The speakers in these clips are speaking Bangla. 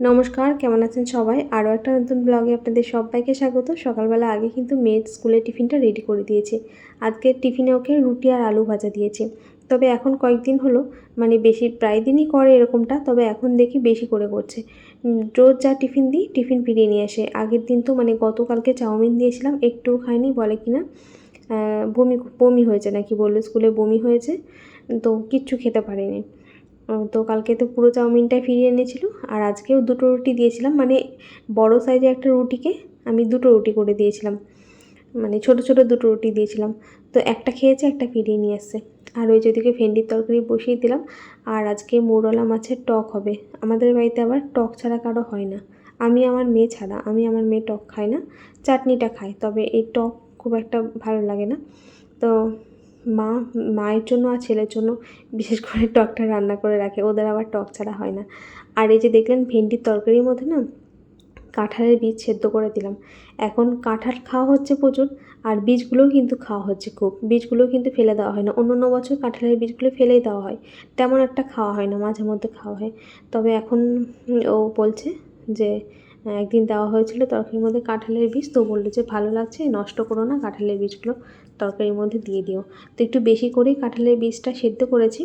নমস্কার কেমন আছেন সবাই? আরও একটা নতুন ব্লগে আপনাদের সবাইকে স্বাগত। সকালবেলা আগে কিন্তু মেয়ের স্কুলের টিফিনটা রেডি করে দিয়েছে। আজকে টিফিনে ওকে রুটি আর আলু ভাজা দিয়েছে। তবে এখন কয়েকদিন হলো মানে বেশি প্রায় দিনই করে এরকমটা তবে এখন দেখি বেশি করে করছে। রোজ যা টিফিন দিই টিফিন ফিরিয়ে নিয়ে আসে। আগের দিন তো মানে গতকালকে চাউমিন দিয়েছিলাম একটুও খাইনি বলে কিনা আহ, বমি বমি হয়েছে নাকি বলল স্কুলে বমি হয়েছে তো কিচ্ছু খেতে পারেনি। তো কালকে তো পুরো চাউমিনটাই ফিরিয়ে এনেছিল, আর আজকেও দুটো রুটি দিয়েছিলাম মানে বড় সাইজে একটা রুটিকে আমি দুটো রুটি করে দিয়েছিলাম মানে ছোট ছোট দুটো রুটি দিয়েছিলাম, তো একটা খেয়েছে, একটা ফিরিয়ে নিয়ে আসছে, আর ওই যেদিকে ভেন্ডির তরকারি বসিয়ে দিলাম, আর আজকে মোরলা মাছের টক হবে, আমাদের বাড়িতে আবার টক ছাড়া কারও হয় না, আমি আমার মেয়ে ছাড়া, আমি আমার মেয়ে টক খাই না, চাটনিটা খাই, তবে এই টক খুব একটা ভালো লাগে না, তো মা, মায়ের জন্য আর ছেলের জন্য বিশেষ করে টকটা রান্না করে রাখে, ওদের আবার টক ছাড়া হয় না। আর এই যে দেখলেন ভেন্ডির তরকারির মধ্যে না কাঁঠালের বীজ সেদ্ধ করে দিলাম। এখন কাঁঠাল খাওয়া হচ্ছে প্রচুর, আর বীজগুলোও কিন্তু খাওয়া হচ্ছে খুব। বীজগুলোও কিন্তু ফেলে দেওয়া হয় না। অন্য অন্য বছর কাঁঠালের বীজগুলো ফেলেই দেওয়া হয়। তেমন একটা খাওয়া হয় না মাঝে মধ্যে খাওয়া হয়। তবে এখন ও বলছে যে একদিন দেওয়া হয়েছিল তরকারির মধ্যে কাঁঠালের বীজ। তো বলল যে, ভালো লাগছে, নষ্ট করো না, কাঁঠালের বীজগুলো তরকারির মধ্যে দিয়ে দিও। তো একটু বেশি করেই কাঁঠালের বীজটা সেদ্ধ করেছি।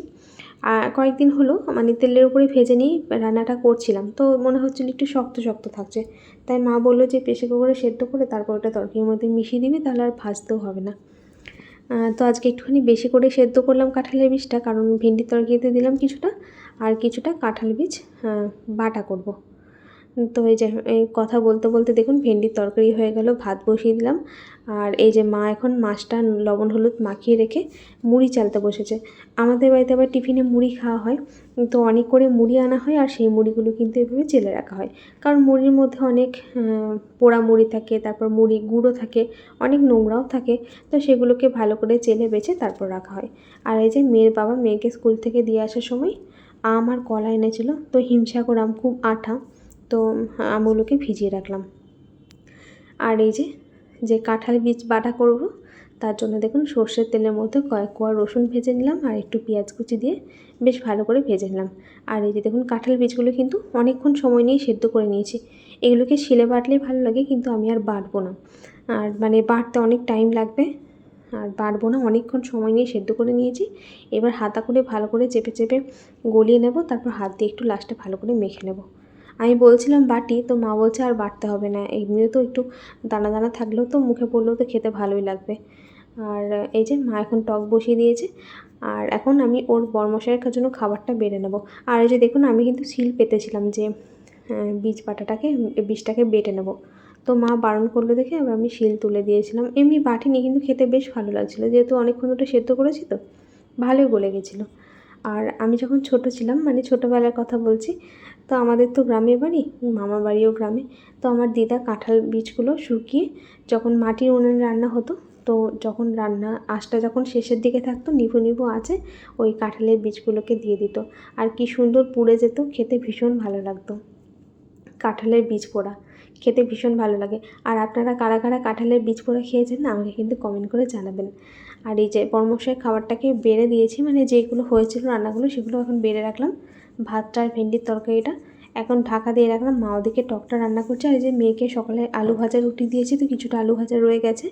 আর কয়েকদিন হলো মানে তেলের উপরে ভেজে নিয়ে রান্নাটা করছিলাম। তো মনে হচ্ছিল একটু শক্ত শক্ত থাকছে। তাই মা বলল যে প্রেশার কুকারে সেদ্ধ করে তারপর ওটা তরকারির মধ্যে মিশিয়ে দিবি, তাহলে আর ভাজতেও হবে না। তো আজকে একটুখানি বেশি করে সেদ্ধ করলাম কাঁঠালের বীজটা, কারণ ভেন্ডির তরকারিতে দিলাম কিছুটা, আর কিছুটা কাঁঠাল বীজ বাটা করব। তো এই যে, এই কথা বলতে বলতে দেখুন ভেন্ডির তরকারি হয়ে গেল, ভাত বসিয়ে দিলাম। আর এই যে মা এখন মাছটা লবণ হলুদ মাখিয়ে রেখে মুড়ি চালতে বসেছে। আমাদের বাড়িতে আবার টিফিনে মুড়ি খাওয়া হয়। তো অনেক করে মুড়ি আনা হয় আর সেই মুড়িগুলো কিন্তু এভাবে চেলে রাখা হয়। কারণ মুড়ির মধ্যে অনেক পোড়া মুড়ি থাকে, তারপর মুড়ি গুঁড়ো থাকে, অনেক নোংরাও থাকে। তো সেগুলোকে ভালো করে চেলে বেছে তারপর রাখা হয়। আর এই যে মেয়ের বাবা মেয়েকে স্কুল থেকে দিয়ে আসার সময় আম আর কলা এনেছিল। তো হিমসাগর আম খুব আঠা। তো আমগুলোকে ভিজিয়ে রাখলাম। আর এই যে যে কাঁঠাল বীজ বাটা করব, তার জন্য দেখুন সর্ষের তেলের মধ্যে কয়েক কোয়া রসুন ভেজে নিলাম আর একটু পেঁয়াজ কুচি দিয়ে বেশ ভালো করে ভেজে নিলাম। আর এই যে দেখুন কাঁঠাল বীজগুলো কিন্তু অনেকক্ষণ সময় নিয়ে সেদ্ধ করে নিয়েছি। এগুলোকে শিলে বাটলেই ভালো লাগে, কিন্তু আমি আর বাটবো না। আর মানে বাটতে অনেক টাইম লাগবে, আর বাটবো না, অনেকক্ষণ সময় নিয়ে সেদ্ধ করে নিয়েছি। এবার হাতা করে ভালো করে চেপে চেপে গলিয়ে নেব, তারপর হাত দিয়ে একটু লাস্টে ভালো করে মেখে নেব। আমি বলছিলাম, বাটি, তো মা বলছে আর বাটতে হবে না। এমনিও তো একটু দানা দানা থাকলেও তো মুখে পড়লেও তো খেতে ভালোই লাগবে। আর এই যে মা এখন টক বসিয়ে দিয়েছে, আর এখন আমি ওর বর্মশাইয়ের জন্য খাবারটা বেড়ে নেব। আর এই যে দেখুন, আমি কিন্তু শিল পেতেছিলাম যে বীজ বাটাটাকে বীজটাকে বেটে নেব। তো মা বারণ করল দেখে, আবার আমি শিল তুলে দিয়েছিলাম। এমনি বাটি বাটিনি, কিন্তু খেতে বেশ ভালো লাগছিল। যেহেতু অনেকক্ষণ ওটা সেদ্ধ করেছি তো, ভালোই গলে গেছিল। আর আমি যখন ছোট ছিলাম মানে ছোটোবেলার কথা বলছি, তো আমাদের তো গ্রামে বাড়ি মামার বাড়িও গ্রামে, তো আমার দিদা কাঁঠাল বীজগুলো শুকিয়ে যখন মাটির উনুনে রান্না হতো, তো যখন রান্না আঁচটা যখন শেষের দিকে থাকতো, নিভু নিভু আছে, ওই কাঁঠালের বীজগুলোকে দিয়ে দিত। আর কি সুন্দর পুড়ে যেত, খেতে ভীষণ ভালো লাগতো। কাঁঠালের বীজ পোড়া। খেতে ভীষণ ভালো লাগে। আর আপনারা কারা কারা কাঁঠালের বীজ পরে খেয়েছেন না, আমাকে কিন্তু কমেন্ট করে জানাবেন। আর এই যে পরমশের খাবারটাকে বেড়ে দিয়েছি মানে যেগুলো হয়েছিল রান্নাগুলো, সেগুলো এখন বেড়ে রাখলাম। ভাতটা আর ভেন্ডির তরকারিটা এখন ঢাকা দিয়ে রাখলাম। মা ওদিকে টকটা রান্না করছে। আর এই যে মেয়েকে সকালে আলু ভাজা রুটি দিয়েছি, তো কিছুটা আলু ভাজা রয়ে গেছে।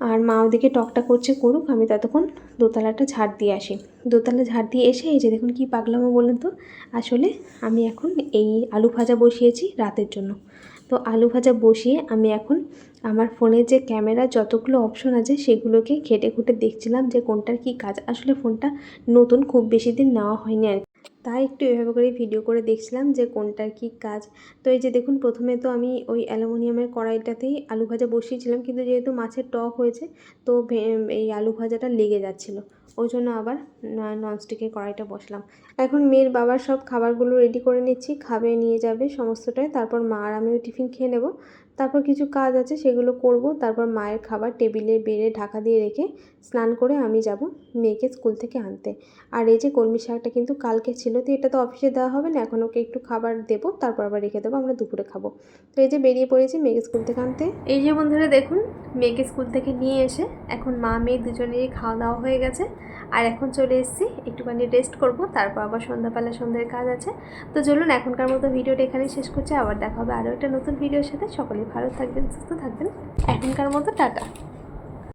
আর মা ওদিকে টকটা করছে করুক, আমি ততক্ষণ দোতলাটা ঝাড় দিয়ে আসি দোতলা ঝাড় দিয়ে এসে এই যে দেখুন কি পাগলামো বললেন তো, আসলে আমি এখন এই আলু ভাজা বসিয়েছি রাতের জন্য তো আলু ভাজা বসিয়ে আমি এখন আমার ফোনে যে ক্যামেরা যতগুলো অপশন আছে সেগুলোকে খেটে খুঁটে দেখছিলাম যে কোনটার কি কাজ আসলে ফোনটা নতুন, খুব বেশি দিন নেওয়া হয়নি আর। তাই একটু এভাবে করে ভিডিও করে দেখছিলাম যে কোনটার কি কাজ। তো এই যে দেখুন, প্রথমে তো আমি ওই অ্যালুমিনিয়ামের কড়াইটাতেই আলু ভাজা বসিয়েছিলাম, কিন্তু যেহেতু মাছের টক হয়েছে, তো এই আলু ভাজাটা লেগে যাচ্ছিল। ওই জন্য আবার ননস্টিকের কড়াইটা বসলাম। এখন মেয়ের বাবার সব খাবারগুলো রেডি করে নিচ্ছি, খাবে, নিয়ে যাবে, সমস্তটাই। তারপর মা আর আমিও টিফিন খেয়ে নেব। তারপর কিছু কাজ আছে, সেগুলো করব। তারপর মায়ের খাবার টেবিলে, বেড়ে, ঢাকা দিয়ে রেখে স্নান করে আমি যাব মেয়েকে স্কুল থেকে আনতে। আর এই যে কলমি শাকটা কিন্তু কালকে ছিল, তো এটা তো অফিসে দেওয়া হবে না, এখন ওকে একটু খাবার দেবো, তারপর আবার রেখে দেবো, আমরা দুপুরে খাব। তো এই যে বেরিয়ে পড়েছি মেয়েকে স্কুল থেকে আনতে। এই যে বন্ধুরা দেখুন, মেয়েকে স্কুল থেকে নিয়ে এসে এখন মা, মেয়ে দুজনেরই খাওয়া দাওয়া হয়ে গেছে। আর এখন চলে এসেছি, একটুখানি রেস্ট করব, তারপর আবার সন্ধ্যাবেলা সন্ধ্যের কাজ আছে। তো চলুন, এখনকার মতো ভিডিওটা এখানেই শেষ করছি, আবার দেখা হবে আরও একটা নতুন ভিডিওর সাথে। সকলেই ভালো থাকবেন, সুস্থ থাকবেন। এখনকার মতো টাটা।